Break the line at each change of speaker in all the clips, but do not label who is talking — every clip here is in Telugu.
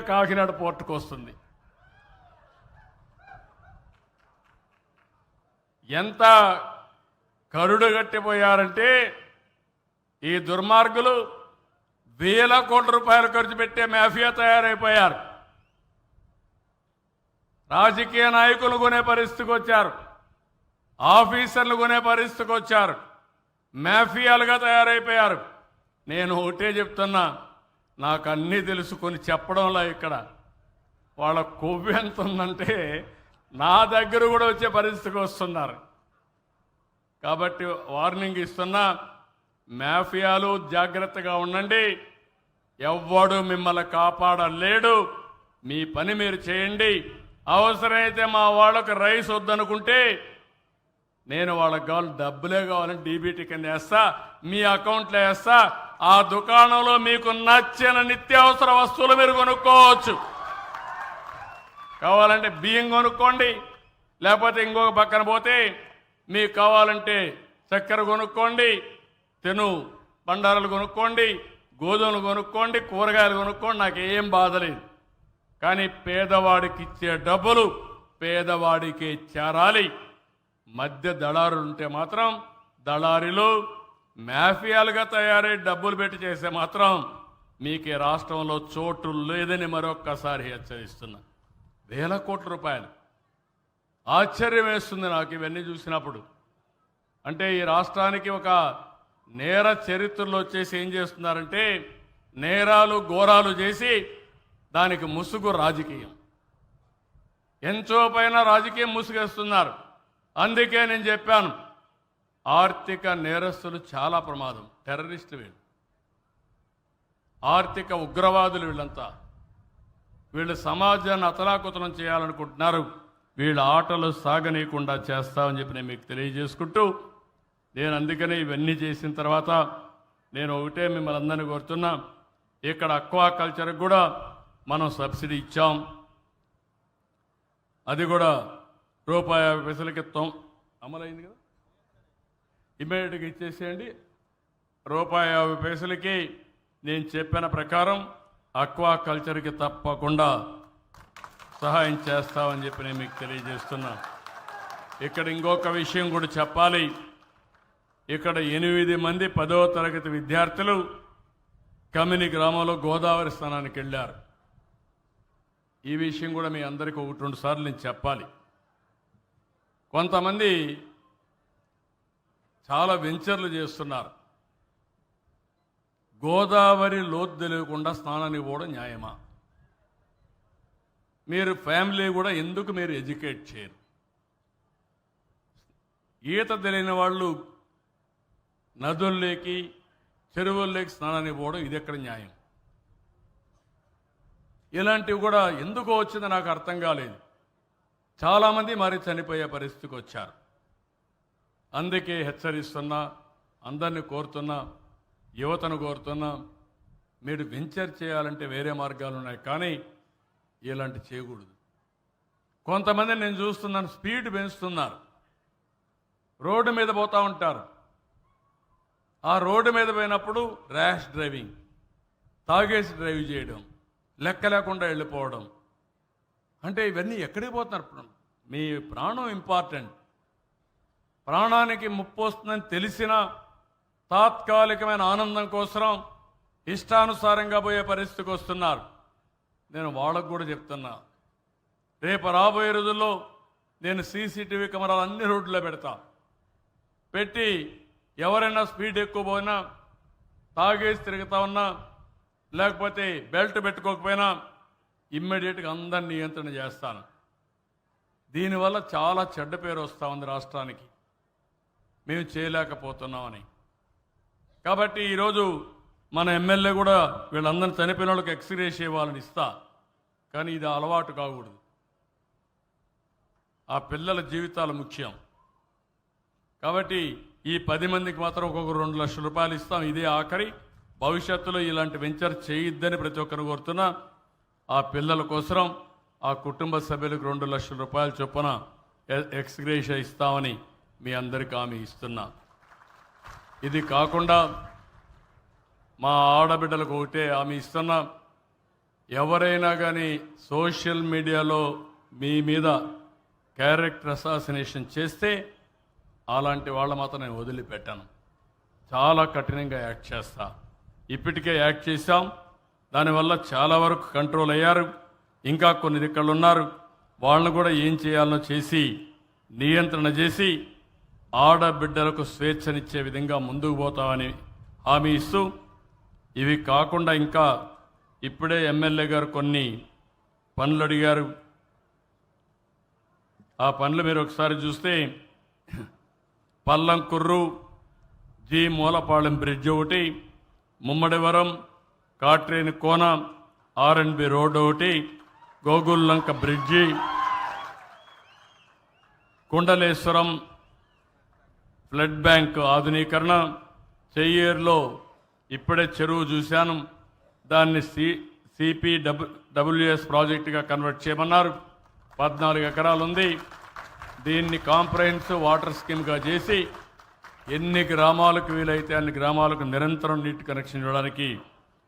కాకినాడ పోర్టుకు వస్తుంది. ఎంత కరుడు గట్టిపోయారంటే ఈ దుర్మార్గులు వేల కోట్ల రూపాయలు ఖర్చు పెట్టే మాఫియా తయారైపోయారు. రాజకీయ నాయకులు కొనే పరిస్థితికి వచ్చారు. ఆఫీసర్లు కొనే పరిస్థితికి వచ్చారు. మాఫియాలుగా తయారైపోయారు. నేను ఒకటే చెప్తున్నా. నాకు అన్నీ తెలుసుకొని చెప్పడంలా ఇక్కడ. వాళ్ళ కొవ్వు ఎంత ఉందంటే నా దగ్గర కూడా వచ్చే పరిస్థితికి వస్తున్నారు. కాబట్టి వార్నింగ్ ఇస్తున్నా మాఫియాలు జాగ్రత్తగా ఉండండి. ఎవ్వడు మిమ్మల్ని కాపాడలేడు. మీ పని మీరు చేయండి. అవసరమైతే మా వాళ్ళకు రైస్ వద్దనుకుంటే నేను వాళ్ళకి కావాలి డబ్బులే కావాలని డీబీటీ కింద వేస్తా మీ అకౌంట్లో వేస్తా ఆ దుకాణంలో మీకు నచ్చిన నిత్యావసర వస్తువులు మీరు కొనుక్కోవచ్చు. కావాలంటే బియ్యం కొనుక్కోండి లేకపోతే ఇంకొక పక్కన పోతే మీకు కావాలంటే చక్కెర కొనుక్కోండి తెను బండారాలు కొనుక్కోండి గోధుమలు కొనుక్కోండి కూరగాయలు కొనుక్కోండి నాకు ఏం బాధ లేదు. కానీ పేదవాడికి ఇచ్చే డబ్బులు పేదవాడికి చేరాలి. మధ్య దళారులు ఉంటే మాత్రం దళారీలు మాఫియాలుగా తయారై డబ్బులు పెట్టి చేస్తే మాత్రం మీకు ఈ రాష్ట్రంలో చోటు లేదని మరొక్కసారి హెచ్చరిస్తున్నా. వేల కోట్ల రూపాయలు. ఆశ్చర్యం వేస్తుంది నాకు ఇవన్నీ చూసినప్పుడు. అంటే ఈ రాష్ట్రానికి ఒక నేర చరిత్రలో వచ్చేసి ఏం చేస్తున్నారంటే నేరాలు ఘోరాలు చేసి దానికి ముసుగు రాజకీయం. ఎంచో పైన రాజకీయం ముసుగేస్తున్నారు. అందుకే నేను చెప్పాను ఆర్థిక నేరస్తులు చాలా ప్రమాదం. టెర్రరిస్టులు వీళ్ళు. ఆర్థిక ఉగ్రవాదులు వీళ్ళంతా. వీళ్ళు సమాజాన్ని అతలాకుతలం చేయాలనుకుంటున్నారు. వీళ్ళ ఆటలు సాగనీయకుండా చేస్తామని చెప్పి నేను మీకు తెలియజేసుకుంటూ నేను అందుకనే ఇవన్నీ చేసిన తర్వాత నేను ఒకటే మిమ్మల్ని అందరినీ కోరుతున్నా. ఇక్కడ అక్వా కల్చర్కి కూడా మనం సబ్సిడీ ఇచ్చాం. అది కూడా రూపాయి పైసలకి తొం అమలైంది కదా? ఇమీడియట్గా ఇచ్చేసేయండి. రూపాయి యాభై పైసలకి నేను చెప్పిన ప్రకారం అక్వా కల్చర్కి తప్పకుండా సహాయం చేస్తామని చెప్పి నేను మీకు తెలియజేస్తున్నా. ఇక్కడ ఇంకొక విషయం కూడా చెప్పాలి. ఇక్కడ ఎనిమిది మంది పదవ తరగతి విద్యార్థులు కమిని గ్రామంలో గోదావరి స్థానానికి వెళ్ళారు. ఈ విషయం కూడా మీ అందరికీ ఒకటి రెండు సార్లు నేను చెప్పాలి. కొంతమంది చాలా వెంచర్లు చేస్తున్నారు. గోదావరి లోతు తెలియకుండా స్నానానికి పోవడం న్యాయమా? మీరు ఫ్యామిలీ కూడా ఎందుకు మీరు ఎడ్యుకేట్ చేయరు? ఈత తెలియని వాళ్ళు నదుల్లోకి చెరువుల్లోకి స్నానానికి పోవడం ఇది ఎక్కడ న్యాయం? ఇలాంటివి కూడా ఎందుకు వచ్చిందో నాకు అర్థం కాలేదు. చాలామంది మరి చనిపోయే పరిస్థితికి వచ్చారు. అందుకే హెచ్చరిస్తున్నా అందరిని కోరుతున్నా యువతను కోరుతున్నా మీరు వెంచర్ చేయాలంటే వేరే మార్గాలు ఉన్నాయి కానీ ఇలాంటి చేయకూడదు. కొంతమంది నేను చూస్తున్నాను స్పీడ్ పెంచుతున్నారు. రోడ్డు మీద పోతూ ఉంటారు. ఆ రోడ్డు మీద పోయినప్పుడు ర్యాష్ డ్రైవింగ్ తాగేసి డ్రైవ్ చేయడం లెక్క లేకుండా వెళ్ళిపోవడం. అంటే ఇవన్నీ ఎక్కడికి పోతున్నారు మీ ప్రాణం ఇంపార్టెంట్ ప్రాణానికి ముప్పు వస్తుందని తెలిసిన తాత్కాలికమైన ఆనందం కోసం ఇష్టానుసారంగా పోయే పరిస్థితికి వస్తున్నారు. నేను వాళ్ళకు కూడా చెప్తున్నా రేపు రాబోయే రోజుల్లో నేను సీసీటీవీ కెమెరాలు అన్ని రోడ్లలో పెడతా. పెట్టి ఎవరైనా స్పీడ్ ఎక్కువ పోయినా తాగేసి తిరుగుతా ఉన్నా లేకపోతే బెల్ట్ పెట్టుకోకపోయినా ఇమ్మీడియట్గా అందరిని నియంత్రణ చేస్తాను. దీనివల్ల చాలా చెడ్డ పేరు వస్తూ ఉంది రాష్ట్రానికి. మేము చేయలేకపోతున్నామని. కాబట్టి ఈరోజు మన ఎమ్మెల్యే కూడా వీళ్ళందరినీ చనిపోయిన వాళ్ళకి ఎక్స్రేస్ ఇవ్వాలని ఇస్తా. కానీ ఇది అలవాటు కాకూడదు. ఆ పిల్లల జీవితాలు ముఖ్యం. కాబట్టి ఈ పది మందికి మాత్రం ఒక్కొక్క రెండు లక్షల రూపాయలు ఇస్తాం. ఇదే ఆఖరి. భవిష్యత్తులో ఇలాంటి వెంచర్ చేయొద్దని ప్రతి ఒక్కరు కోరుతున్నా. ఆ పిల్లల కోసం ఆ కుటుంబ సభ్యులకు రెండు లక్షల రూపాయల చొప్పున ఎక్స్గ్రేషన్ ఇస్తామని మీ అందరికీ ఆమె ఇస్తున్నా. ఇది కాకుండా మా ఆడబిడ్డలకు ఒకటే ఆమె ఇస్తున్నా. ఎవరైనా కానీ సోషల్ మీడియాలో మీ మీద క్యారెక్టర్ అసాసినేషన్ చేస్తే అలాంటి వాళ్ళ మాత్రం నేను వదిలిపెట్టాను. చాలా కఠినంగా యాక్ట్ చేస్తా. ఇప్పటికే యాక్ట్ చేశాం. దానివల్ల చాలా వరకు కంట్రోల్ అయ్యారు. ఇంకా కొన్ని దిక్కలు ఉన్నారు వాళ్ళని కూడా ఏం చేయాలనో చేసి నియంత్రణ చేసి ఆడబిడ్డలకు స్వేచ్ఛనిచ్చే విధంగా ముందుకు పోతామని హామీ ఇస్తూ ఇవి కాకుండా ఇంకా ఇప్పుడే ఎమ్మెల్యే గారు కొన్ని పనులు అడిగారు. ఆ పనులు మీరు ఒకసారి చూస్తే పల్లంకుర్రు జి మూలపాళెం బ్రిడ్జ్ ఒకటి ముమ్మడివరం కాట్రేని కోన ఆర్ఎన్బి రోడ్ ఒకటి Gogullanka bridge Kundaleswaram blood bank ఆధునీకరణ చెయ్యేరులో ఇప్పుడే చెరువు చూశాను. దాన్ని సి సిపి డబ్ల్యూ డబ్ల్యూఎస్ ప్రాజెక్టుగా కన్వర్ట్ చేయమన్నారు. పద్నాలుగు ఎకరాలు ఉంది దీన్ని కాంప్రహెన్సివ్ వాటర్ స్కీమ్గా చేసి ఎన్ని గ్రామాలకు వీలైతే అన్ని గ్రామాలకు నిరంతరం నీటి కనెక్షన్ ఇవ్వడానికి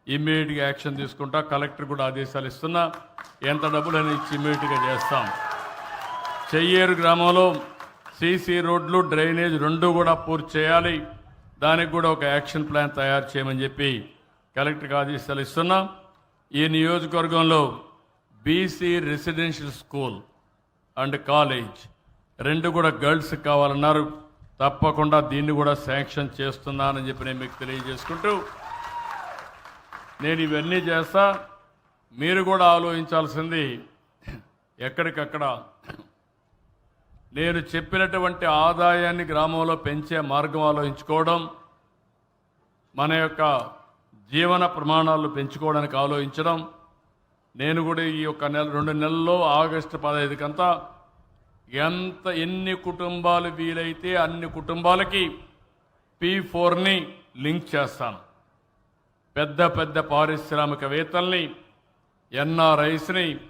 ఇమ్మీడియట్గా యాక్షన్ తీసుకుంటా కలెక్టర్ కూడా ఆదేశాలు ఇస్తున్నా. ఎంత డబ్బులు ఇచ్చి ఇమ్మీడియట్గా చేస్తాం. చెయ్యేరు గ్రామంలో సీసీ రోడ్లు డ్రైనేజ్ రెండు కూడా పూర్తి చేయాలి. దానికి కూడా ఒక యాక్షన్ ప్లాన్ తయారు చేయమని చెప్పి కలెక్టర్కి ఆదేశాలు ఇస్తున్నాం. ఈ నియోజకవర్గంలో BC residential school and college రెండు కూడా గర్ల్స్ కావాలన్నారు. తప్పకుండా దీన్ని కూడా శాంక్షన్ చేస్తున్నానని చెప్పి నేను మీకు తెలియజేసుకుంటూ నేను ఇవన్నీ చేస్తా. మీరు కూడా ఆలోచించాల్సింది ఎక్కడికక్కడ నేను చెప్పినటువంటి ఆదాయాన్ని గ్రామంలో పెంచే మార్గం ఆలోచించుకోవడం మన యొక్క జీవన ప్రమాణాలు పెంచుకోవడానికి ఆలోచించడం నేను కూడా ఈ యొక్క నెల రెండు నెలల్లో ఆగస్టు పదహైదుకంతా ఎంత ఎన్ని కుటుంబాలు వీలైతే అన్ని కుటుంబాలకి పీ ఫోర్ని లింక్ చేస్తాను. పెద్ద పెద్ద పారిశ్రామికవేత్తల్ని ఎన్ఆర్ఐస్ని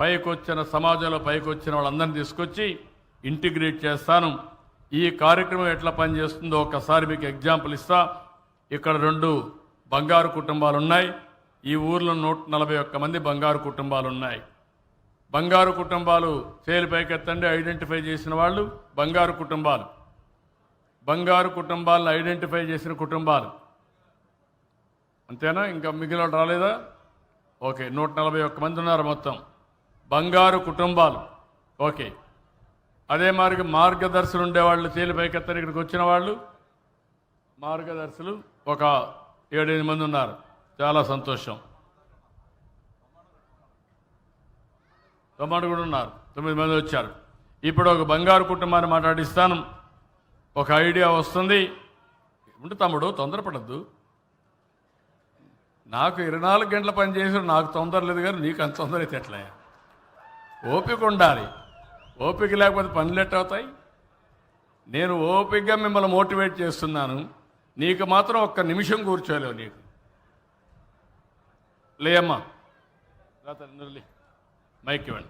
పైకొచ్చిన సమాజంలో పైకొచ్చిన వాళ్ళందరినీ తీసుకొచ్చి ఇంటిగ్రేట్ చేస్తాను. ఈ కార్యక్రమం ఎట్లా పనిచేస్తుందో ఒకసారి మీకు ఎగ్జాంపుల్ ఇస్తా. ఇక్కడ రెండు బంగారు కుటుంబాలు ఉన్నాయి ఈ ఊర్లో నూట నలభై ఒక్క మంది బంగారు కుటుంబాలు ఉన్నాయి బంగారు కుటుంబాలు చేలు పైకెత్తండి ఐడెంటిఫై చేసిన వాళ్ళు బంగారు కుటుంబాలు. బంగారు కుటుంబాలను ఐడెంటిఫై చేసిన కుటుంబాలు. అంతేనా? ఇంకా మిగిలిన రాలేదా? ఓకే నూట నలభై ఒక్క మంది ఉన్నారు మొత్తం. బంగారు కుటుంబాలు. ఓకే. అదే మార్గ మార్గదర్శులు ఉండేవాళ్ళు తేలిపై పైకెత్తని ఇక్కడికి వచ్చిన వాళ్ళు. మార్గదర్శులు ఒక ఏడెనిమిది మంది ఉన్నారు. చాలా సంతోషం. తొమ్మిది కూడా ఉన్నారు. తొమ్మిది మంది వచ్చారు. ఇప్పుడు ఒక బంగారు కుటుంబాన్ని మాట్లాడిస్తాను. ఒక ఐడియా వస్తుంది. ఉంటే తమ్ముడు తొందరపడద్దు. నాకు ఇరవై నాలుగు గంటల పని చేసిన నాకు తొందర లేదు కానీ నీకు అంత తొందర అయితే ఎట్లా ఓపిక ఉండాలి. ఓపిక లేకపోతే పనులు ఎట్ట అవుతాయి? నేను ఓపికగా మిమ్మల్ని మోటివేట్ చేస్తున్నాను. నీకు మాత్రం ఒక్క నిమిషం కూర్చోలేవు నీకు. లేమ్మా మైక్ ఇవ్వండి.